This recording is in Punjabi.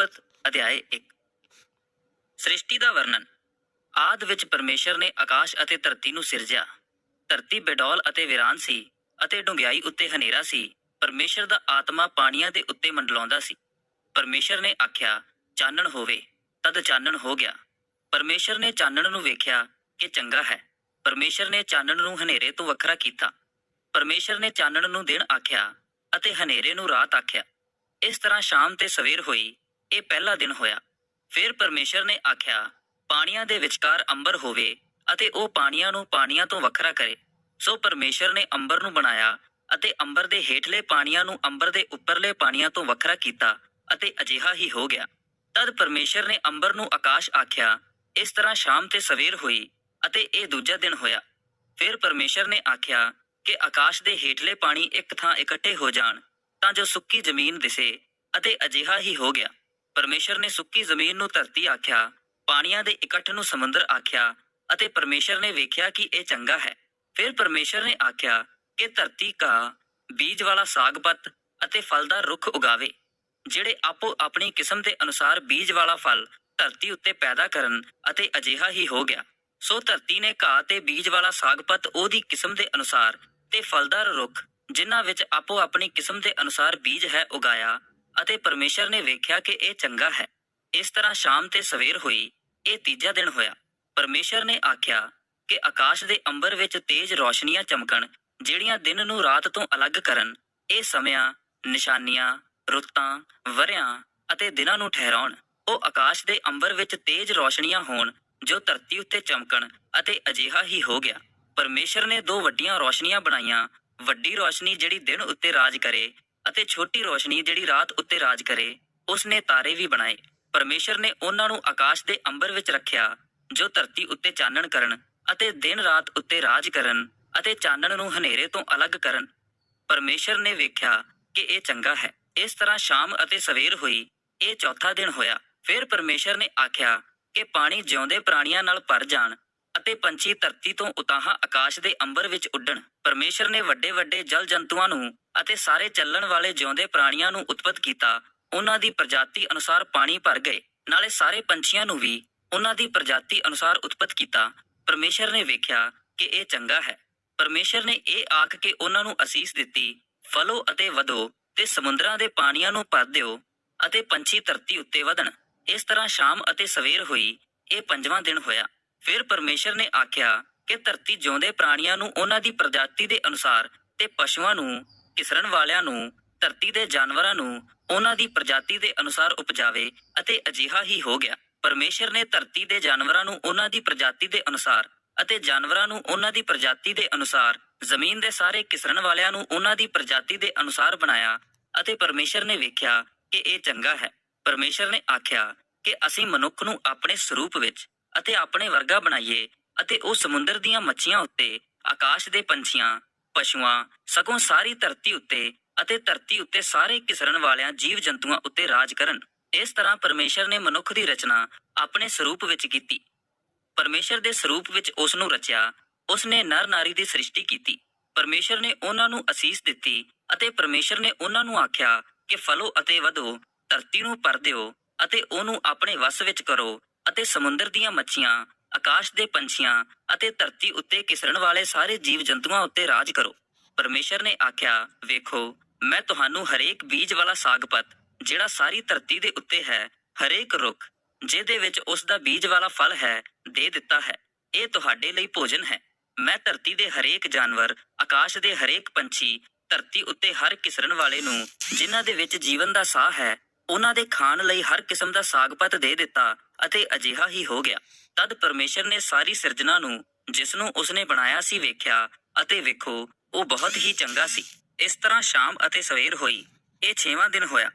ਉਪਤ ਅਧਿਆਇ 1 ਸ੍ਰਿਸ਼ਟੀ ਦਾ ਵਰਣਨ। ਆਦ ਵਿੱਚ ਪਰਮੇਸ਼ਰ ਨੇ ਆਕਾਸ਼ ਅਤੇ ਧਰਤੀ ਨੂੰ ਸਿਰਜਿਆ। ਧਰਤੀ ਬੇਡੌਲ ਅਤੇ ਵੀਰਾਨ ਸੀ ਅਤੇ ਡੂੰਘਾਈ ਉੱਤੇ ਹਨੇਰਾ ਸੀ। ਪਰਮੇਸ਼ਰ ਦਾ ਆਤਮਾ ਪਾਣੀਆਂ ਦੇ ਉੱਤੇ ਮੰਡਲਾਉਂਦਾ ਸੀ। ਪਰਮੇਸ਼ਰ ਨੇ ਆਖਿਆ, ਚਾਨਣ ਹੋਵੇ, ਤਦ ਚਾਨਣ ਹੋ ਗਿਆ। ਪਰਮੇਸ਼ਰ ਨੇ ਚਾਨਣ ਨੂੰ ਵੇਖਿਆ ਕਿ ਚੰਗਾ ਹੈ। ਪਰਮੇਸ਼ਰ ਨੇ ਚਾਨਣ ਨੂੰ ਹਨੇਰੇ ਤੋਂ ਵੱਖਰਾ ਕੀਤਾ। ਪਰਮੇਸ਼ਰ ਨੇ ਚਾਨਣ ਨੂੰ ਦਿਨ ਆਖਿਆ ਅਤੇ ਹਨੇਰੇ ਨੂੰ ਰਾਤ ਆਖਿਆ। ਇਸ ਤਰ੍ਹਾਂ ਸ਼ਾਮ ਤੇ ਸਵੇਰ ਹੋਈ ਇਹ ਪਹਿਲਾ ਦਿਨ ਹੋਇਆ। ਫਿਰ ਪਰਮੇਸ਼ਰ ਨੇ ਆਖਿਆ, ਪਾਣੀਆਂ ਦੇ ਵਿਚਕਾਰ ਅੰਬਰ ਹੋਵੇ ਅਤੇ ਉਹ ਪਾਣੀਆਂ ਨੂੰ ਪਾਣੀਆਂ ਤੋਂ ਵੱਖਰਾ ਕਰੇ। ਸੋ ਪਰਮੇਸ਼ਰ ਨੇ ਅੰਬਰ ਨੂੰ ਬਣਾਇਆ ਅਤੇ ਅੰਬਰ ਦੇ ਹੇਠਲੇ ਪਾਣੀਆਂ ਨੂੰ ਅੰਬਰ ਦੇ ਉੱਪਰਲੇ ਪਾਣੀਆਂ ਤੋਂ ਵੱਖਰਾ ਕੀਤਾ ਅਤੇ ਅਜਿਹਾ ਹੀ ਹੋ ਗਿਆ। ਤਦ ਪਰਮੇਸ਼ਰ ਨੇ ਅੰਬਰ ਨੂੰ ਆਕਾਸ਼ ਆਖਿਆ, ਇਸ ਤਰ੍ਹਾਂ ਸ਼ਾਮ ਤੇ ਸਵੇਰ ਹੋਈ ਅਤੇ ਇਹ ਦੂਜਾ ਦਿਨ ਹੋਇਆ। ਫਿਰ ਪਰਮੇਸ਼ਰ ਨੇ ਆਖਿਆ ਕਿ ਆਕਾਸ਼ ਦੇ ਹੇਠਲੇ ਪਾਣੀ ਇੱਕ ਥਾਂ ਇਕੱਠੇ ਹੋ ਜਾਣ ਤਾਂ ਜੋ ਸੁੱਕੀ ਜ਼ਮੀਨ ਦਿਸੇ ਅਤੇ ਅਜਿਹਾ ਹੀ ਹੋ ਗਿਆ। ਪਰਮੇਸ਼ਰ ਨੇ ਸੁੱਕੀ ਜ਼ਮੀਨ ਨੂੰ ਧਰਤੀ ਆਖਿਆ, ਪਾਣੀਆਂ ਦੇ ਇਕੱਠ ਨੂੰ ਸਮੁੰਦਰ ਆਖਿਆ ਅਤੇ ਪਰਮੇਸ਼ਰ ਨੇ ਵੇਖਿਆ ਕਿ ਇਹ ਚੰਗਾ ਹੈ। ਫਿਰ ਪਰਮੇਸ਼ਰ ਨੇ ਆਖਿਆ ਕਿ ਧਰਤੀ ਕਾ ਬੀਜ ਵਾਲਾ ਸਾਗ-ਪਤ ਅਤੇ ਫਲਦਾਰ ਰੁੱਖ ਉਗਾਵੇ, ਜਿਹੜੇ ਆਪੋ ਆਪਣੀ ਕਿਸਮ ਦੇ ਅਨੁਸਾਰ ਬੀਜ ਵਾਲਾ ਫਲ ਧਰਤੀ ਉੱਤੇ ਪੈਦਾ ਕਰਨ ਅਤੇ ਅਜਿਹਾ ਹੀ ਹੋ ਗਿਆ। ਸੋ ਧਰਤੀ ਨੇ ਘਾਹ ਤੇ ਬੀਜ ਵਾਲਾ ਸਾਗਪਤ ਉਹਦੀ ਕਿਸਮ ਦੇ ਅਨੁਸਾਰ ਤੇ ਫਲਦਾਰ ਰੁੱਖ, ਜਿਨ੍ਹਾਂ ਵਿੱਚ ਆਪੋ ਆਪਣੀ ਕਿਸਮ ਦੇ ਅਨੁਸਾਰ ਬੀਜ ਹੈ, ਉਗਾਇਆ ਅਤੇ ਪਰਮੇਸ਼ਰ ਨੇ ਵੇਖਿਆ ਕਿ ਇਹ ਚੰਗਾ ਹੈ। ਇਸ ਤਰ੍ਹਾਂ ਸ਼ਾਮ ਤੇ ਸਵੇਰ ਹੋਈ, ਇਹ ਤੀਜਾ ਦਿਨ ਹੋਇਆ। ਪਰਮੇਸ਼ਰ ਨੇ ਆਖਿਆ ਕਿ ਆਕਾਸ਼ ਦੇ ਅੰਬਰ ਵਿੱਚ ਤੇਜ਼ ਰੌਸ਼ਨੀਆਂ ਚਮਕਣ, ਜਿਹੜੀਆਂ ਦਿਨ ਨੂੰ ਰਾਤ ਤੋਂ ਅਲੱਗ ਕਰਨ, ਇਹ ਸਮਿਆਂ, ਨਿਸ਼ਾਨੀਆਂ, ਰੁੱਤਾਂ ਵਰਿਆਂ ਅਤੇ ਦਿਨਾਂ ਨੂੰ ਠਹਿਰਾਉਣ, ਉਹ ਆਕਾਸ਼ ਦੇ ਅੰਬਰ ਵਿੱਚ ਤੇਜ਼ ਰੋਸ਼ਨੀਆਂ ਹੋਣ, ਜੋ ਧਰਤੀ ਉੱਤੇ ਚਮਕਣ ਅਤੇ ਅਜਿਹਾ ਹੀ ਹੋ ਗਿਆ। ਪਰਮੇਸ਼ਰ ਨੇ ਦੋ ਵੱਡੀਆਂ ਰੋਸ਼ਨੀਆਂ ਬਣਾਈਆਂ, ਵੱਡੀ ਰੋਸ਼ਨੀ ਜਿਹੜੀ ਦਿਨ ਉੱਤੇ ਰਾਜ ਕਰੇ ਅਤੇ ਛੋਟੀ ਰੋਸ਼ਨੀ ਜਿਹੜੀ ਰਾਤ ਉੱਤੇ ਰਾਜ ਕਰੇ ਉਸ ਨੇ ਤਾਰੇ ਵੀ ਬਣਾਏ। ਪਰਮੇਸ਼ਰ ਨੇ ਉਹਨਾਂ ਨੂੰ ਆਕਾਸ਼ ਦੇ ਅੰਬਰ ਵਿੱਚ ਰੱਖਿਆ, ਜੋ ਧਰਤੀ ਉੱਤੇ ਚਾਨਣ ਕਰਨ ਅਤੇ ਦਿਨ ਰਾਤ ਉੱਤੇ ਰਾਜ ਕਰਨ ਅਤੇ ਚਾਨਣ ਨੂੰ ਹਨੇਰੇ ਤੋਂ ਅਲੱਗ ਕਰਨ। ਪਰਮੇਸ਼ਰ ਨੇ ਵੇਖਿਆ ਕਿ ਇਹ ਚੰਗਾ ਹੈ। ਇਸ ਤਰ੍ਹਾਂ ਸ਼ਾਮ ਅਤੇ ਸਵੇਰ ਹੋਈ, ਇਹ ਚੌਥਾ ਦਿਨ ਹੋਇਆ। ਫਿਰ ਪਰਮੇਸ਼ਰ ਨੇ ਆਖਿਆ ਕਿ ਪਾਣੀ ਜਿਉਂਦੇ ਪ੍ਰਾਣੀਆਂ ਨਾਲ ਭਰ ਜਾਣ ਅਤੇ ਪੰਛੀ ਧਰਤੀ ਤੋਂ ਉਤਾਹਾਂ ਆਕਾਸ਼ ਦੇ ਅੰਬਰ ਵਿੱਚ ਉੱਡਣ। ਪਰਮੇਸ਼ਰ ਨੇ ਵੱਡੇ ਵੱਡੇ ਜਲ ਜੰਤੂਆਂ ਨੂੰ ਅਤੇ ਸਾਰੇ ਚੱਲਣ ਵਾਲੇ ਜਿਉਂਦੇ ਪ੍ਰਾਣੀਆਂ ਨੂੰ ਉਤਪਤ ਕੀਤਾ। ਉਹਨਾਂ ਦੀ ਪ੍ਰਜਾਤੀ ਅਨੁਸਾਰ ਪਾਣੀ ਭਰ ਗਏ। ਨਾਲੇ ਸਾਰੇ ਪੰਛੀਆਂ ਨੂੰ ਵੀ ਉਹਨਾਂ ਦੀ ਪ੍ਰਜਾਤੀ ਅਨੁਸਾਰ ਉਤਪਤ ਕੀਤਾ। ਪਰਮੇਸ਼ਰ ਨੇ ਵੇਖਿਆ ਕਿ ਇਹ ਚੰਗਾ ਹੈ। ਪਰਮੇਸ਼ਰ ਨੇ ਇਹ ਆਖ ਕੇ ਉਹਨਾਂ ਨੂੰ ਅਸੀਸ ਦਿੱਤੀ, ਫਲੋ ਅਤੇ ਵਧੋ ਤੇ ਸਮੁੰਦਰਾਂ ਦੇ ਪਾਣੀਆਂ ਨੂੰ ਭਰ ਦਿਓ ਅਤੇ ਪੰਛੀ ਧਰਤੀ ਉੱਤੇ ਵਧਣ। ਇਸ ਤਰ੍ਹਾਂ ਸ਼ਾਮ ਅਤੇ ਸਵੇਰ ਹੋਈ। ਇਹ ਪੰਜਵਾਂ ਦਿਨ ਹੋਇਆ। ਫਿਰ ਪਰਮੇਸ਼ਰ ਨੇ ਆਖਿਆ ਕਿ ਧਰਤੀ ਜਿਉਂਦੇ ਪ੍ਰਾਣੀਆਂ ਨੂੰ ਉਹਨਾਂ ਦੀ ਪ੍ਰਜਾਤੀ ਦੇ ਅਨੁਸਾਰ ਤੇ ਪਸ਼ੂਆਂ ਨੂੰ, ਕਿਸਰਨ ਵਾਲਿਆਂ ਨੂੰ, ਧਰਤੀ ਦੇ ਜਾਨਵਰਾਂ ਨੂੰ ਉਹਨਾਂ ਦੀ ਪ੍ਰਜਾਤੀ ਦੇ ਅਨੁਸਾਰ ਉਪਜਾਵੇ ਅਤੇ ਅਜਿਹਾ ਹੀ ਹੋ ਗਿਆ। ਪਰਮੇਸ਼ਰ ਨੇ ਧਰਤੀ ਦੇ ਜਾਨਵਰਾਂ ਨੂੰ ਉਹਨਾਂ ਦੀ ਪ੍ਰਜਾਤੀ ਦੇ ਅਨੁਸਾਰ ਅਤੇ ਜਾਨਵਰਾਂ ਨੂੰ ਉਹਨਾਂ ਦੀ ਪ੍ਰਜਾਤੀ ਦੇ ਅਨੁਸਾਰ, ਜ਼ਮੀਨ ਦੇ ਸਾਰੇ ਕਿਸਰਨ ਵਾਲਿਆਂ ਨੂੰ ਉਹਨਾਂ ਦੀ ਪ੍ਰਜਾਤੀ ਦੇ ਅਨੁਸਾਰ ਬਣਾਇਆ ਅਤੇ ਪਰਮੇਸ਼ਰ ਨੇ ਵੇਖਿਆ ਕਿ ਇਹ ਚੰਗਾ ਹੈ। ਪਰਮੇਸ਼ਰ ਨੇ ਆਖਿਆ ਕਿ ਅਸੀਂ ਮਨੁੱਖ ਨੂੰ ਆਪਣੇ ਸਰੂਪ ਵਿੱਚ ਅਤੇ ਆਪਣੇ ਵਰਗਾ ਬਣਾਈਏ ਅਤੇ ਉਹ ਸਮੁੰਦਰ ਦੀਆਂ ਮੱਛੀਆਂ ਉੱਤੇ, ਆਕਾਸ਼ ਦੇ ਪੰਛੀਆਂ, ਪਸ਼ੂਆਂ, ਸਗੋਂ ਸਾਰੀ ਧਰਤੀ ਉੱਤੇ ਅਤੇ ਧਰਤੀ ਉੱਤੇ ਸਾਰੇ ਕਿਸਰਨ ਵਾਲਿਆਂ ਜੀਵ ਜੰਤੂਆਂ ਉੱਤੇ ਰਾਜ ਕਰਨ। ਇਸ ਤਰ੍ਹਾਂ ਪਰਮੇਸ਼ਰ ਨੇ ਮਨੁੱਖ ਦੀ ਰਚਨਾ ਆਪਣੇ ਸਰੂਪ ਵਿੱਚ ਕੀਤੀ। ਪਰਮੇਸ਼ਰ ਦੇ ਸਰੂਪ ਵਿੱਚ ਉਸ ਨੂੰ ਰਚਿਆ, ਉਸਨੇ ਨਰ ਨਾਰੀ ਦੀ ਸ੍ਰਿਸ਼ਟੀ ਕੀਤੀ। ਪਰਮੇਸ਼ਰ ਨੇ ਉਹਨਾਂ ਨੂੰ ਅਸੀਸ ਦਿੱਤੀ ਅਤੇ ਪਰਮੇਸ਼ਰ ਨੇ ਉਹਨਾਂ ਨੂੰ ਆਖਿਆ ਕਿ ਫਲੋ ਅਤੇ ਵਧੋ, ਧਰਤੀ ਨੂੰ ਭਰ ਦਿਓ ਅਤੇ ਉਹਨੂੰ ਆਪਣੇ ਵਸ ਵਿੱਚ ਕਰੋ ਅਤੇ ਸਮੁੰਦਰ ਦੀਆਂ ਮੱਛੀਆਂ, ਆਕਾਸ਼ ਦੇ ਪੰਛੀਆਂ ਅਤੇ ਧਰਤੀ ਉੱਤੇ ਕਿਸਰਨ ਵਾਲੇ ਸਾਰੇ ਜੀਵ ਜੰਤੂਆਂ ਉੱਤੇ ਰਾਜ ਕਰੋ। ਪਰਮੇਸ਼ਰ ਨੇ ਆਖਿਆ, ਵੇਖੋ, ਮੈਂ ਤੁਹਾਨੂੰ ਹਰੇਕ ਬੀਜ ਵਾਲਾ ਸਾਗਪਤ, ਜਿਹੜਾ ਸਾਰੀ ਧਰਤੀ ਦੇ ਉੱਤੇ ਹੈ, ਹਰੇਕ ਰੁੱਖ, ਜਿਹਦੇ ਵਿੱਚ ਉਸ ਦਾ ਬੀਜ ਵਾਲਾ ਫਲ ਹੈ, ਦੇ ਦਿੱਤਾ ਹੈ। ਇਹ ਤੁਹਾਡੇ ਲਈ ਭੋਜਨ ਹੈ। ਮੈਂ ਧਰਤੀ ਦੇ ਹਰੇਕ ਜਾਨਵਰ, ਆਕਾਸ਼ ਦੇ ਹਰੇਕ ਪੰਛੀ, ਧਰਤੀ ਉੱਤੇ ਹਰ ਕਿਸਰਨ ਵਾਲੇ ਨੂੰ, ਜਿਨ੍ਹਾਂ ਦੇ ਵਿੱਚ ਜੀਵਨ ਦਾ ਸਾਹ ਹੈ ਉਹਨਾਂ ਦੇ ਖਾਣ ਲਈ ਹਰ ਕਿਸਮ ਦਾ ਸਾਗਪਤ ਦੇ ਦਿੱਤਾ ਅਤੇ ਅਜਿਹਾ ਹੀ ਹੋ ਗਿਆ। ਤਦ ਪਰਮੇਸ਼ਰ ਨੇ ਸਾਰੀ ਸਿਰਜਣਾ ਨੂੰ, ਜਿਸ ਨੂੰ ਉਸਨੇ ਬਣਾਇਆ ਸੀ, ਵੇਖਿਆ ਅਤੇ ਵੇਖੋ, ਉਹ ਬਹੁਤ ਹੀ ਚੰਗਾ ਸੀ। ਇਸ ਤਰ੍ਹਾਂ ਸ਼ਾਮ ਅਤੇ ਸਵੇਰ ਹੋਈ। ਇਹ ਛੇਵਾਂ ਦਿਨ ਹੋਇਆ।